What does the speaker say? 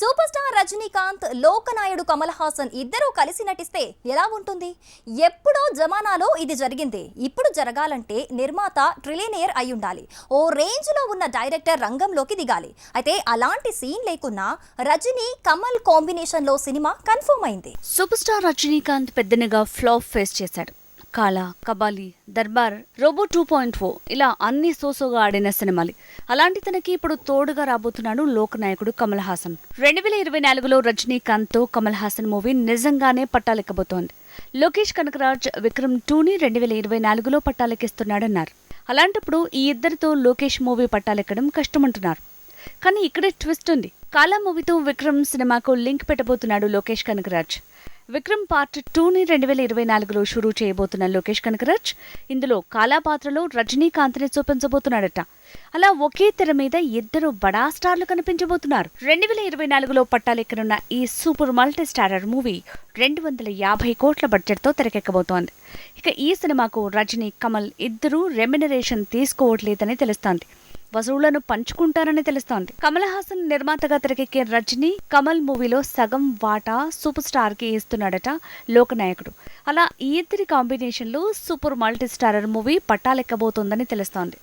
Super star Rajinikanth లోకనాయుడు కమల్ హాసన్ ఇద్దరూ కలిసి నటిస్తే ఎలా ఉంటుంది? ఎప్పుడో జమానాలో ఇది జరిగింది. ఇప్పుడు జరగాలంటే నిర్మాత ట్రిలినియర్ అయి ఉండాలి. ఓ రేంజ్లో ఉన్న డైరెక్టర్ రంగంలోకి దిగాలి. అయితే అలాంటి సీన్ లేకున్నా రజనీ కమల్ కాంబినేషన్లో సినిమా కన్ఫర్మ్ అయింది. సూపర్ స్టార్ రజనీకాంత్ పెద్దనిగా ఫ్లాప్ ఫేస్ చేశాడు. Kaala Kabali Darbar robo two point four ఇలా అన్ని సోసోగా ఆడిన సినిమాలు. అలాంటి తనకి ఇప్పుడు తోడుగా రాబోతున్నాడు లోకనాయకుడు కమల్ హాసన్. రెండు వేల ఇరవై నాలుగులో రజనీకాంత్తో కమల్ హాసన్ మూవీ నిజంగానే పట్టాలెక్కబోతోంది. లోకేష్ కనకరాజ్ విక్రమ్ టూని రెండు వేల ఇరవై నాలుగులో పట్టాలెక్కిస్తున్నాడన్నారు. అలాంటప్పుడు ఈ ఇద్దరితో లోకేష్ మూవీ పట్టాలెక్కడం కష్టమంటున్నారు. కానీ ఇక్కడే ట్విస్ట్ ఉంది. కాలా మూవీతో విక్రమ్ సినిమాకు లింక్ పెట్టబోతున్నాడు లోకేష్ కనకరాజ్. విక్రమ్ పార్ట్ టూని రెండు వేల ఇరవై నాలుగులో షురూ చేయబోతున్న లోకేష్ కనకరాజ్ ఇందులో కాలా పాత్రలో రజనీకాంత్ని చూపించబోతున్నాడట. అలా ఒకే తెర మీద ఇద్దరు బడా స్టార్లు కనిపించబోతున్నారు. రెండు వేల ఇరవై నాలుగులో పట్టాలెక్కనున్న ఈ సూపర్ మల్టీ స్టారర్ మూవీ రెండు వందల యాభై కోట్ల బడ్జెట్తో తెరకెక్కబోతోంది. ఇక ఈ సినిమాకు రజనీ కమల్ ఇద్దరూ రెమ్యునరేషన్ తీసుకోవట్లేదని తెలుస్తోంది. వసూళ్ళను పంచుకుంటారని తెలుస్తోంది. కమల్ హాసన్ నిర్మాతగా తెరకెక్కే రజనీ కమల్ మూవీలో సగం వాటా సూపర్ స్టార్కి ఇస్తున్నాడట లోకనాయకుడు అలా ఈ ఇద్దరి కాంబినేషన్లో సూపర్ మల్టీ స్టారర్ మూవీ పట్టాలెక్కబోతోందని తెలుస్తోంది.